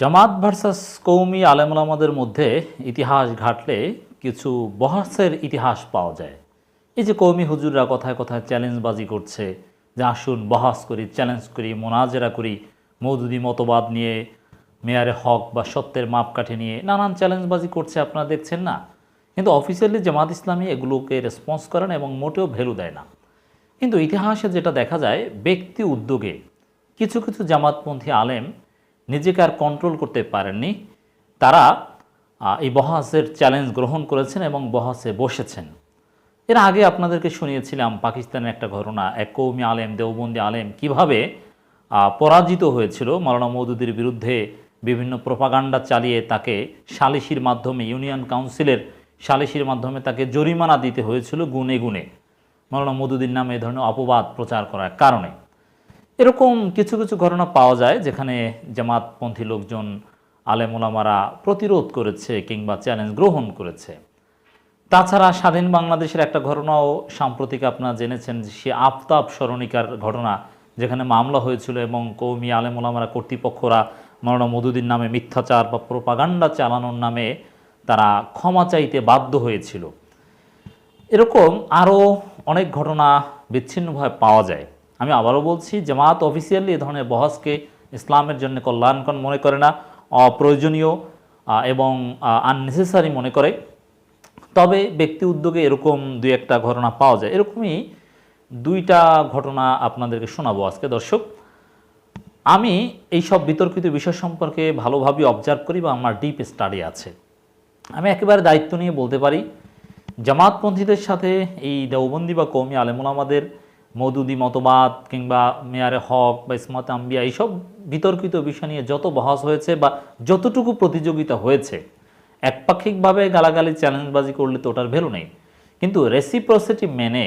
জামাত versus কৌমি আলেমুলামাদের মধ্যে ইতিহাস ঘাটলে কিছু বহাসের ইতিহাস পাওয়া যায়। এই যে কৌমি হুজুররা কথায় কথায় চ্যালেঞ্জবাজি করছে, যে আসুন বহাস করি, চ্যালেঞ্জ করি, মোনাজেরা করি, মৌদুদি মতবাদ নিয়ে, মেয়ারে হক বা সত্যের মাপকাঠি নিয়ে নানান চ্যালেঞ্জবাজি করছে আপনারা দেখছেন না। কিন্তু অফিসিয়ালি জামাত ইসলামী এগুলোকে রেসপন্স করেন এবং মোটেও ভ্যালু দেয় না। কিন্তু ইতিহাসে যেটা দেখা যায়, ব্যক্তি উদ্যোগে কিছু কিছু জামাতপন্থী আলেম নিজেকে আর কন্ট্রোল করতে পারেননি। তারা এই বহাসের চ্যালেঞ্জ গ্রহণ করেছেন এবং বহাসে বসেছেন। এর আগে আপনাদেরকে শুনিয়েছিলাম পাকিস্তানের একটা ঘটনা, এক কৌমি আলেম, দেওবন্দি আলেম কীভাবে পরাজিত হয়েছিল। মৌলানা মৌদুদির বিরুদ্ধে বিভিন্ন প্রপাগান্ডা চালিয়ে তাকে সালিসির মাধ্যমে ইউনিয়ন কাউন্সিলের সালিসির মাধ্যমে তাকে জরিমানা দিতে হয়েছিল গুনে গুনে। মৌলানা মৌদুদির নামে এ ধরনের অপবাদ প্রচার করার কারণে। এরকম কিছু কিছু ঘটনা পাওয়া যায় যেখানে জামাতপন্থী লোকজন আলেমুলামারা প্রতিরোধ করেছে কিংবা চ্যালেঞ্জ গ্রহণ করেছে। তাছাড়া স্বাধীন বাংলাদেশের একটা ঘটনাও সাম্প্রতিক আপনারা জেনেছেন সে আফতাব স্মরণিকার ঘটনা, যেখানে মামলা হয়েছিল এবং কৌমি আলেমুলামারা কর্তৃপক্ষরা মৌলানা মধুদিন নামে মিথ্যাচার বা প্রোপাগান্ডা চালানোর নামে তারা ক্ষমা চাইতে বাধ্য হয়েছিল। এরকম আরও অনেক ঘটনা বিচ্ছিন্নভাবে পাওয়া যায়। আমি আবারও বলছি, জামাত অফিসিয়ালি এ ধরনের বহসকে ইসলামের জন্য কল্যাণকর মনে করে না, অপ্রয়োজনীয় এবং আননেসেসারি মনে করে। তবে ব্যক্তি উদ্যোগে এরকম দুই একটা ঘটনা পাওয়া যায়। এরকমই দুইটা ঘটনা আপনাদেরকে শোনাবো আজকে, দর্শক। আমি এই সব বিতর্কিত বিষয় সম্পর্কে ভালোভাবে অবজার্ভ করি বা আমার ডিপ স্টাডি আছে। আমি একেবারে দায়িত্ব নিয়ে বলতে পারি, জামাতপন্থীদের সাথে এই দেওবন্দি বা কৌমি আলেমুলামাদের মৌদুদি মতবাদ কিংবা মেয়ারে হক বা ইসমাত আম্বিয়া, এইসব বিতর্কিত বিষয় নিয়ে যত বহাস হয়েছে বা যতটুকু প্রতিযোগিতা হয়েছে, একপাক্ষিকভাবে গালাগালি, চ্যালেঞ্জবাজি করলে তো ওটার ভ্যালু নেই। কিন্তু রেসিপ্রসিটি মেনে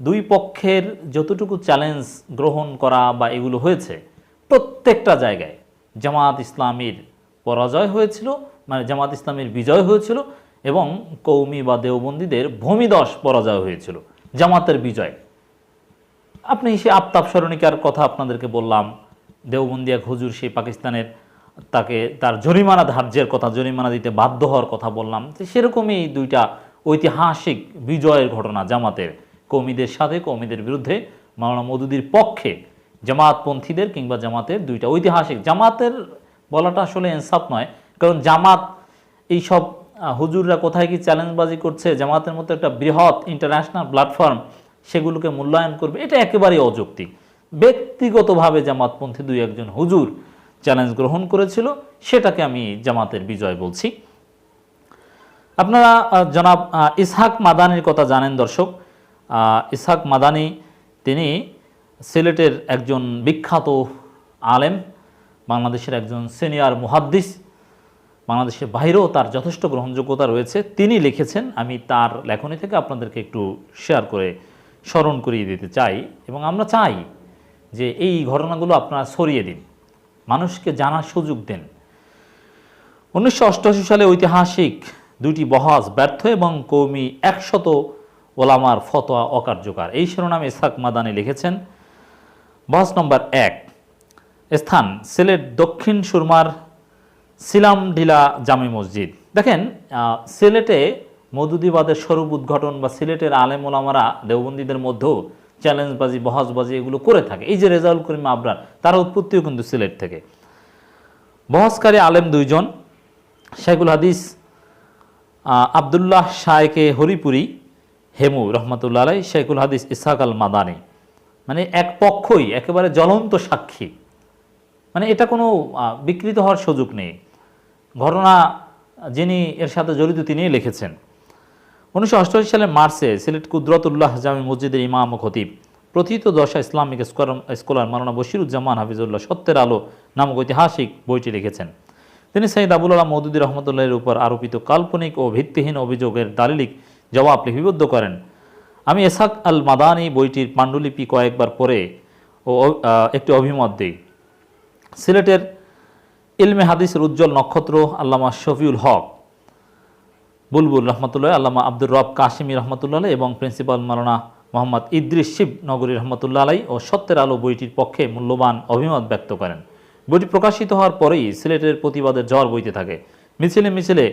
দুই পক্ষের যতটুকু চ্যালেঞ্জ গ্রহণ করা বা এগুলো হয়েছে, প্রত্যেকটা জায়গায় জামাত ইসলামীর পরাজয় হয়েছিল মানে জামাত ইসলামীর বিজয় হয়েছিল এবং কৌমি বা দেওবন্দীদের ভূমিদশ পরাজয় হয়েছিল, জামাতের বিজয়। আপনি সে আফতাব স্মরণিকার কথা আপনাদেরকে বললাম। দেওবন্দিয়া হুজুর সেই পাকিস্তানের তাকে তার জরিমানা ধার্যের কথা, জরিমানা দিতে বাধ্য হওয়ার কথা বললাম। সেরকমই দুইটা ঐতিহাসিক বিজয়ের ঘটনা জামাতের, কৌমিদের সাথে, কৌমিদের বিরুদ্ধে মাওলানা মদুদির পক্ষে জামাতপন্থীদের কিংবা জামাতের দুইটা ঐতিহাসিক, জামাতের বলাটা আসলে ইনসাফ নয়, কারণ জামাত এই সব হুজুররা কোথায় কি চ্যালেঞ্জবাজি করছে? জামাতের মতো একটা বৃহৎ ইন্টারন্যাশনাল প্ল্যাটফর্ম সেগুলোকে মূল্যায়ন করবে, এটা একেবারেই অযৌক্তিক। ব্যক্তিগতভাবে জামাতপন্থী দুই একজন হুজুর চ্যালেঞ্জ গ্রহণ করেছিল, সেটাকে আমি জামাতের বিজয় বলছি। আপনারা জনাব ইসহাক মাদানির কথা জানেন দর্শক। ইসহাক মাদানি, তিনি সিলেটের একজন বিখ্যাত আলেম, বাংলাদেশের একজন সিনিয়র মুহাদ্দিস। বাংলাদেশের বাইরেও তার যথেষ্ট গ্রহণযোগ্যতা রয়েছে। তিনি লিখেছেন, আমি তার লেখনী থেকে আপনাদেরকে একটু শেয়ার করে স্মরণ করিয়ে দিতে চাই এবং আমরা চাই যে এই ঘটনাগুলো আপনারা সরিয়ে দিন, মানুষকে জানার সুযোগ দেন। উনিশশো অষ্টআশি সালে ঐতিহাসিক দুটি বহাস ব্যর্থ এবং কৌমি একশত ওলামার ফতোয়া অকার্যকর। এই শিরোনামে ইসহাক মাদানি লিখেছেন। বহাস নম্বর এক, স্থান, সিলেট দক্ষিণ সুরমার সিলামডিলা জামে মসজিদ। দেখেন সিলেটে মধুদিবাদের স্বরূপ উদ্ঘাটন বা সিলেটের আলেম ওলামারা দেওবন্দীদের মধ্যেও চ্যালেঞ্জবাজি, বহাসবাজি এগুলো করে থাকে। এই যে রেজাউল করিম আবরার, তার উৎপত্তিও কিন্তু সিলেট থেকে। বহসকারী আলেম দুইজন শেখুল হাদিস আবদুল্লাহ শায়কে হরিপুরি, হেমু রহমতুল্লাহ আলাই শেখুল হাদিস ইসাক আল মাদানি। মানে এক পক্ষই, একেবারে জ্বলন্ত সাক্ষী। মানে এটা কোনো বিকৃত হওয়ার সুযোগ নেই। ঘটনা যিনি এর সাথে জড়িত তিনিই লিখেছেন। উনিশশো অষ্টআশি সালের মার্চে সিলেট কুদরতুল্লাহ জামি মসজিদের ইমাম ও খতিব, প্রথিত দশা ইসলামিক স্কলার মারানা বশিরুজ্জামান হাফিজুল্লাহ সত্যের আলো নামক ঐতিহাসিক বইটি লিখেছেন। তিনি সৈয়দ আবুল আলাহ মৌদুদি রহমতুল্লাহের উপর আরোপিত কাল্পনিক ও ভিত্তিহীন অভিযোগের দালিলিক জবাব লিপিবদ্ধ করেন। আমি এসাক আল মাদানি বইটির পাণ্ডুলিপি কয়েকবার পড়ে ও একটি অভিমত দিই। সিলেটের ইলমে হাদিসের উজ্জ্বল নক্ষত্র আল্লামা শফিউল হক বুলবুল রহমতুল্লাহ, আল্লামা আব্দুর রব কাশিমি রহমতুল্লাহ এবং প্রিন্সিপাল মালানা মোহাম্মদ ইদ্রিস শিব নগরী রহমতুল্লাহ আলাই ও সত্যের আলো বইটির পক্ষে মূল্যবান অভিমত ব্যক্ত করেন। বইটি প্রকাশিত হওয়ার পরেই সিলেটের প্রতিবাদের ঝড় বইতে থাকে। মিছিলে মিছিলে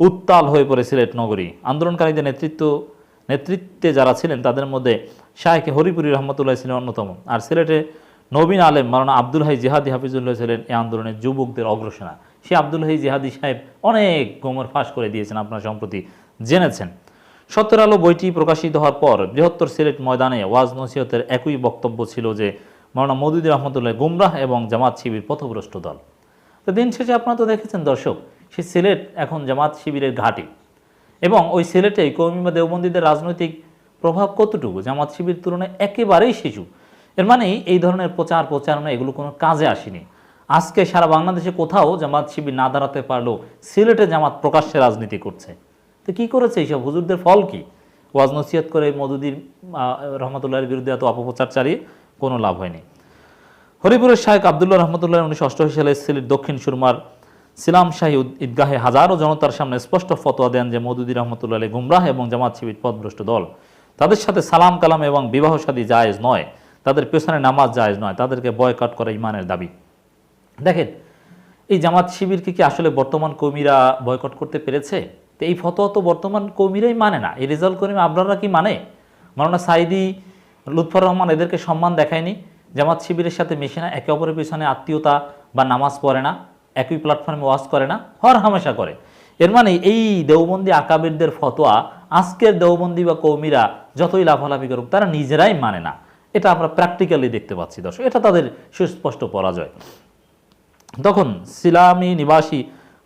উত্তাল হয়ে পড়ে সিলেট নগরী। আন্দোলনকারীদের নেতৃত্ব, নেতৃত্বে যারা ছিলেন তাদের মধ্যে শাহেখ হরিপুরি রহমতুল্লাহ ছিলেন অন্যতম। আর সিলেটে নবীন আলেম মারানা আব্দুল হাই জিহাদি হাফিজুল্লাহ ছিলেন এই আন্দোলনের যুবকদের অগ্রসেনা। সে আব্দুল হাই জিহাদি সাহেব অনেক গোমর ফাঁস করে দিয়েছেন আপনার সম্প্রতি জেনেছেন। সত্তর আলো বইটি প্রকাশিত হওয়ার পর বৃহত্তর সিলেট ময়দানে ওয়াজ নসিহতের একই বক্তব্য ছিল যে মাওলানা মদুদি রহমতুল্লাহ গুমরাহ এবং জামাত শিবির পথভ্রষ্ট দল। তো দিন শেষে আপনারা তো দেখেছেন দর্শক, সে সিলেট এখন জামাত শিবিরের ঘাঁটি। এবং ওই সিলেটে কৌমি বা দেওবন্দীদের রাজনৈতিক প্রভাব কতটুকু? জামাত শিবির তুলনায় একেবারেই শিশু। এর মানে এই ধরনের প্রচার প্রচারণা এগুলো কোনো কাজে আসেনি। আজকে সারা বাংলাদেশে কোথাও জামাত শিবির না দাঁড়াতে পারলেও সিলেটে জামাত প্রকাশ্যে রাজনীতি করছে। তো কি করেছে এইসব? হুজুরদের ফল কি? ওয়াজ নসিহত করে মদুদির রহমতুল্লাহের বিরুদ্ধে এত অপপ্রচার চালিয়ে কোনো লাভ হয়নি। হরিপুরের শাহেক আবদুল্লাহ রহমতুল্লাহ উনিশশো অষ্টআশি সালে সিলেট দক্ষিণ সুরমার সিলাম শাহী ঈদগাহে হাজারো জনতার সামনে স্পষ্ট ফতোয়া দেন যে মদুদি রহমতুল্লাহ আলী গুমরাহ এবং জামাত শিবির পদভ্রষ্ট দল। তাদের সাথে সালাম কালাম এবং বিবাহ শাদী জায়েজ নয়। তাদের পেছনে নামাজ জায়েজ নয়। তাদেরকে বয়কট করা ইমানের দাবি। দেখেন, এই জামাত শিবিরকে কি আসলে বর্তমান কর্মীরা বয়কট করতে পেরেছে? তো এই ফতোয়া তো বর্তমান কর্মীরাই মানে না। এই রেজাল্ট কর্মী আপনারা কি মানে? মাওলানা সাইদি লুৎফর রহমান এদেরকে সম্মান দেখায়নি। জামাত শিবিরের সাথে মেশে না, একে অপরের পিছনে আত্মীয়তা বা নামাজ পড়ে না, একই প্ল্যাটফর্মে ওয়াজ করে না, হর হামেশা করে। এর মানে এই দেওবন্দি আকাবিরদের ফতোয়া, আজকের দেওবন্দি বা কৌমিরা যতই লাফালাফি করুক, তারা নিজেরাই মানে না। এটা আমরা প্র্যাকটিক্যালি দেখতে পাচ্ছি, দর্শক। এটা তাদের সুস্পষ্ট পরাজয়। তখন সিলামি নিবাসী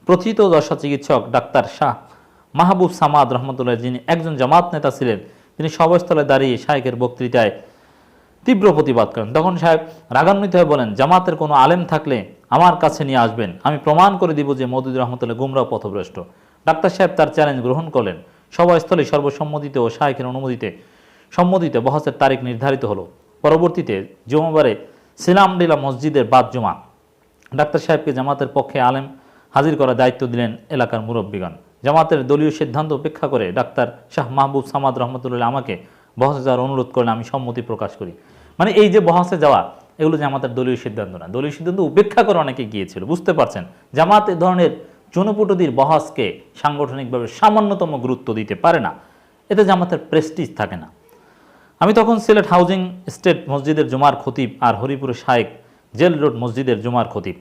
প্রথিত দশা চিকিৎসক ডাক্তার শাহ মাহবুব সামাদ রহমতুল্লাহ যিনি একজন জামাত নেতা ছিলেন, তিনি সভাস্থলে দাঁড়িয়ে শাহেকের বক্তৃতায় তীব্র প্রতিবাদ করেন। তখন সাহেব রাগান্বিত হয়ে বলেন, জামাতের কোনো আলেম থাকলে আমার কাছে নিয়ে আসবেন। আমি প্রমাণ করে দিব যে মদুদ রহমতুল্লাহ গুমরাহ পথভ্রষ্ট। ডাক্তার সাহেব তার চ্যালেঞ্জ গ্রহণ করলেন। সভাস্থলে সর্বসম্মতিতে ও শাহেকের অনুমতিতে সম্মতিতে বহসের তারিখ নির্ধারিত হলো। পরবর্তীতে জুমাবারে সিলামডিলা মসজিদের বাদ জমা ডাক্তার সাহেবকে জামাতের পক্ষে আলেম হাজির করার দায়িত্ব দিলেন এলাকার মুরব্বীগণ। জামাতের দলীয় সিদ্ধান্ত উপেক্ষা করে ডাক্তার শাহ মাহবুব সামাদ রহমতুল্লাহ আমাকে বহসে যাওয়ার অনুরোধ করলে আমি সম্মতি প্রকাশ করি। মানে এই যে বহসে যাওয়া, এগুলো জামাতের দলীয় সিদ্ধান্ত না। দলীয় সিদ্ধান্ত উপেক্ষা করে অনেকে গিয়েছিল, বুঝতে পারছেন? জামাত এ ধরনের জনপুটদির বহাসকে সাংগঠনিকভাবে সামান্যতম গুরুত্ব দিতে পারে না। এতে জামাতের প্রেস্টিজ থাকে না। আমি তখন সিলেট হাউজিং স্টেট মসজিদের জুমার খতিব আর হরিপুরের শায়েক জেল রোড মসজিদের জুমার খতিব।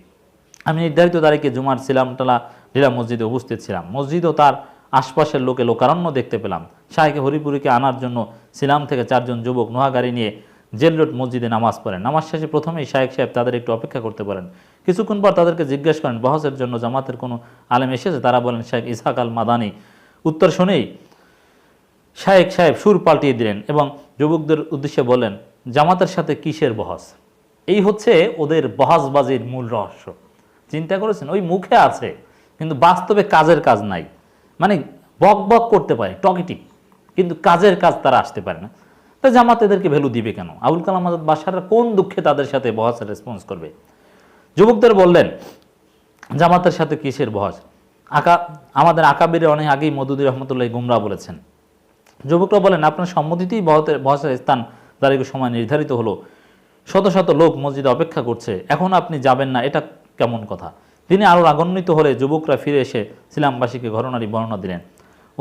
আমি নির্ধারিত তারিখে জুমার সিলামতলা লীলা মসজিদে উপস্থিত ছিলাম। মসজিদ ও তার আশপাশের লোকে লোকারণ্য দেখতে পেলাম। শাহেকে হরিপুরীকে আনার জন্য সিলাম থেকে চারজন যুবক নোহা গাড়ি নিয়ে জেল রোড মসজিদে নামাজ পড়েন। নামাজ শেষে প্রথমেই শাহেক সাহেব তাদের একটু অপেক্ষা করতে পারেন কিছুক্ষণ পর তাদেরকে জিজ্ঞেস করেন, বহসের জন্য জামাতের কোনো আলেম এসেছে? তারা বলেন শাহেক ইসহাক আল মাদানি। উত্তর শুনেই শায়েক সাহেব সুর পাল্টিয়ে দিলেন এবং যুবকদের উদ্দেশ্যে বলেন জামাতের সাথে কিসের বহস? এই হচ্ছে ওদের বহাসবাজির মূল রহস্য। চিন্তা করেছেন, ওই মুখে আছে, কিন্তু বাস্তবে কাজের কাজ নাই। মানে বক বক করতে পারে টকেটিভ কিন্তু কাজের কাজ তারা আসতে পারে না। তা জামাত এদেরকে ভ্যালু দিবে কেন? আবুল কালাম আজাদ বাসারা কোন দুঃখে তাদের সাথে বহাসের রেসপন্স করবে? যুবকদের বললেন, জামাতের সাথে কিসের বহস? আকা, আমাদের আকাবিরে অনেক আগেই মদুদি রহমতুল্লাহ গুমরা বলেছেন। যুবকরা বলেন, আপনার সম্মতিতেই বহতের বহসের স্থান, তারিখ সময় নির্ধারিত হলো। শত শত লোক মসজিদে অপেক্ষা করছে, এখন আপনি যাবেন না, এটা কেমন কথা? তিনি আরও রাগান্বিত হলে যুবকরা ফিরে এসে সিলামবাসীকে ঘটনাটি বর্ণনা দিলেন।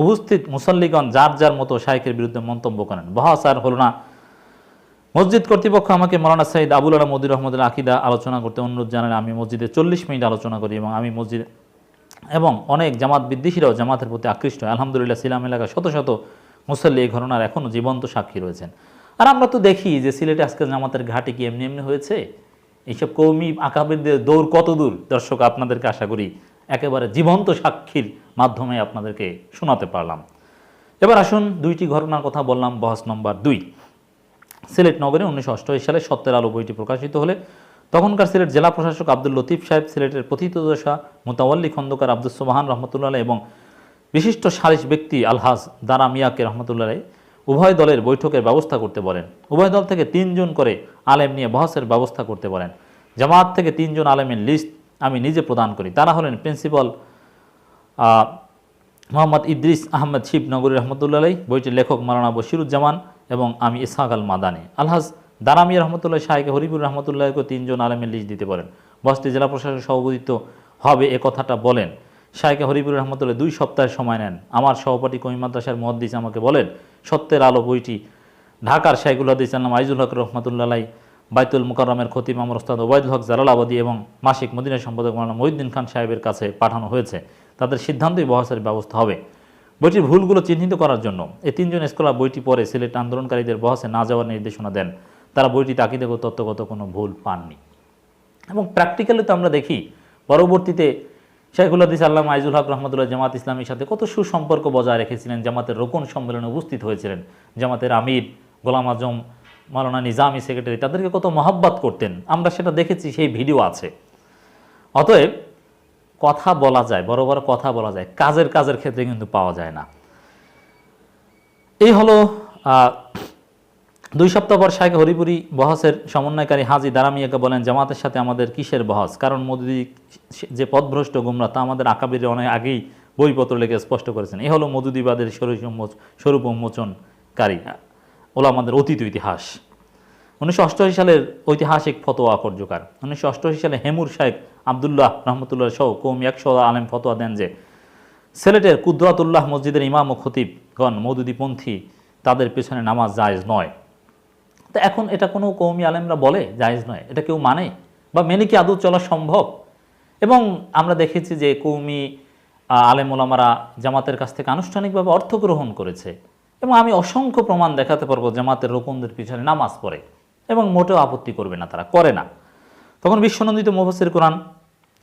উপস্থিত মুসল্লিগণ যার যার মতো শাইখের বিরুদ্ধে মন্তব্য করেন। বহাস আর হলো না। মসজিদ কর্তৃপক্ষ আমাকে মৌলানা সাইদ আবুল আলা মদির রহমদুল আকিদা আলোচনা করতে অনুরোধ জানান আমি মসজিদে চল্লিশ মিনিট আলোচনা করি এবং আমি মসজিদে এবং অনেক জামাত বিদ্বেষীরাও জামাতের প্রতি আকৃষ্ট। আলহামদুলিল্লাহ, সিলাম এলাকায় শত শত মুসল্লি এই ঘটনার এখনও জীবন্ত সাক্ষী রয়েছেন। আর আমরা তো দেখি যে সিলেটে আজকে জামাতের ঘাটে কি এমনি এমনি হয়েছে? এইসব কৌমি আকাবিরদের দৌড় কত দূর দর্শক, আপনাদেরকে আশা করি একেবারে জীবন্ত সাক্ষীর মাধ্যমে আপনাদেরকে শোনাতে পারলাম। এবার আসুন দুইটি ঘটনার কথা বললাম, বহস নম্বর দুই। সিলেট নগরে উনিশশো অষ্টআশি সালে সত্যের আলো বইটি প্রকাশিত হলে তখনকার সিলেট জেলা প্রশাসক আব্দুল লতিফ সাহেব, সিলেটের প্রথিতদশা মোতাওয়াল্লি খন্দকার আব্দুল সোবাহান রহমতুল্লাহ এবং বিশিষ্ট সালিশ ব্যক্তি আলহাজ দারা মিয়াকে রহমতুল্লাহ উভয় দলের বৈঠকের ব্যবস্থা করতে বলেন। উভয় দল থেকে তিনজন করে আলেম নিয়ে বহসের ব্যবস্থা করতে বলেন। জামাত থেকে তিনজন আলেমের লিস্ট আমি নিজে প্রদান করি। তারা হলেন প্রিন্সিপাল মোহাম্মদ ইদ্রিস আহমেদ শিব নগরী রহমতুল্লাহ বইটির লেখক মালানা বশিরুজ্জামান এবং আমি ইসহাক আল মাদানি আলহাজ দারামিয়া রহমতুল্লাহ শাহকে হরিপুর রহমতুল্লাহকে তিনজন আলেমের লিস্ট দিতে পারেন বস্তি জেলা প্রশাসনের সভাপতিত্ব হবে এ কথাটা বলেন। শাইকে হরিপুর রহমতুল্লাহ দুই সপ্তাহের সময় নেন। আমার সহপাঠী কমি মাদ্রাসার মহাদ্দিস আমাকে বলেন, সত্যের আলো বইটি ঢাকার শাইকুল হাদিস আইজুল হক রহমতুল্লাহ বাইতুল মুকাররমের খতিব আমর ওস্তাদ ওবায়দুল হক জালালাবাদী এবং মাসিক মদিনা সম্পাদক মাওলানা মহিউদ্দিন খান সাহেবের কাছে পাঠানো হয়েছে। তাদের সিদ্ধান্তই বহসের ব্যবস্থা হবে। বইটির ভুলগুলো চিহ্নিত করার জন্য এই তিনজন স্কলার বইটি পরে সিলেট আন্দোলনকারীদের বহসে না যাওয়ার নির্দেশনা দেন। তারা বইটি তাকিদেগত তত্ত্বগত কোনো ভুল পাননি। এবং প্র্যাকটিক্যালি তো আমরা দেখি, পরবর্তীতে শেখুল হাদিস আল্লাহ আইজুল হক রহমতুল্লাহ জামাত ইসলামীর সাথে কত সুসম্পর্ক বজায় রেখেছিলেন, জামাতের রোকন সম্মেলনে উপস্থিত হয়েছিলেন, জামাতের আমির, গোলাম আজম মালানা নিজামী সেক্রেটারি, তাদেরকে কত মহাব্বাত করতেন, আমরা সেটা দেখেছি, সেই ভিডিও আছে। অতএব কথা বলা যায় বড় বড় কথা বলা যায়, কাজের কাজের ক্ষেত্রে কিন্তু পাওয়া যায় না। এই হলো দুই সপ্তাহ পর শাহেখ হরিপুরি বহসের সমন্বয়কারী হাজি দারামিয়াকে বলেন, জামাতের সাথে আমাদের কিসের বহস? কারণ মদুদি যে পথভ্রষ্ট গুমরা, তা আমাদের আকাবিরে অনেক আগেই বইপত্র লিখে স্পষ্ট করেছেন। এই হলো মধুদিবাদের স্বরূপ উন্মোচ- স্বরূপ উন্মোচনকারী ওলা আমাদের অতীত ইতিহাস। উনিশশো অষ্টআশি সালের ঐতিহাসিক ফতোয়া কার্যকার উনিশশো অষ্টআশি সালে হেমুর শাহেক আবদুল্লাহ রহমতুল্লাহ সহ কৌমি একশো আলেম ফতোয়া দেন যে, সিলেটের কুদরাতুল্লাহ মসজিদের ইমাম ও খতিবগণ মৌদুদিপন্থী তাদের পেছনে নামাজ জায়জ নয়। তো এখন এটা কোনো কৌমি আলেমরা বলে? জায়েজ নয়। এটা কেউ মানে? বা মেনে কি আদৌ চলা সম্ভব? এবং আমরা দেখেছি যে কৌমি আলেম ওলামারা জামাতের কাছ থেকে আনুষ্ঠানিকভাবে অর্থ গ্রহণ করেছে। এবং আমি অসংখ্য প্রমাণ দেখাতে পারব জামাতের রোকনদের পিছনে নামাজ পড়ে। এবং মোটেও আপত্তি করবে না তারা, করে না। তখন বিশ্বনন্দিত মুফাসির কোরআন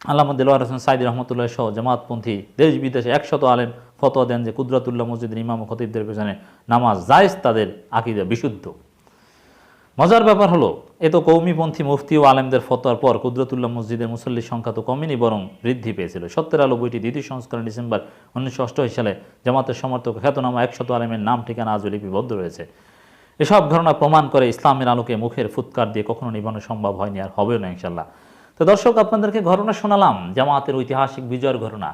আল্লাহ দিলওয়ার হোসেন সাইদি রহমতুল্লাহ সহ জামাতপন্থী দেশ বিদেশে একশত আলেম ফতোয়া দেন যে কুদরাতুল্লাহ মসজিদের ইমাম খতিবদের পেছনে নামাজ জায়েজ তাদের আকিদা বিশুদ্ধ। মজার ব্যাপার হলো, এ তো কৌমিপন্থী মুফতি ও আলেমদের ফতোয়ার পর কুদরতুল্লাহ মসজিদের মুসল্লির সংখ্যা তো কমেনি, বরং বৃদ্ধি পেয়েছিল। সত্যের আলো বইটি দ্বিতীয় সংস্করণ ডিসেম্বর উনিশশো অষ্টআশি সালে জামাতের সমর্থক খ্যাতনামা একশত আলেমের নাম, ঠিকানা আজও লিপিবদ্ধ রয়েছে। এসব ঘটনা প্রমাণ করে ইসলামের আলোকে মুখের ফুৎকার দিয়ে কখনো নিবানো সম্ভব হয়নি আর হবেও না ইনশাল্লাহ তো দর্শক, আপনাদেরকে ঘটনা শোনালাম, জামাতের ঐতিহাসিক বিজয়ের ঘটনা।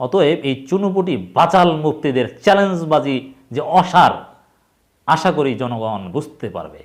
অতএব এই চুনুপুটি বাচাল মুক্তিদের চ্যালেঞ্জবাজি যে অসার, আশা করি জনগণ বুঝতে পারবে।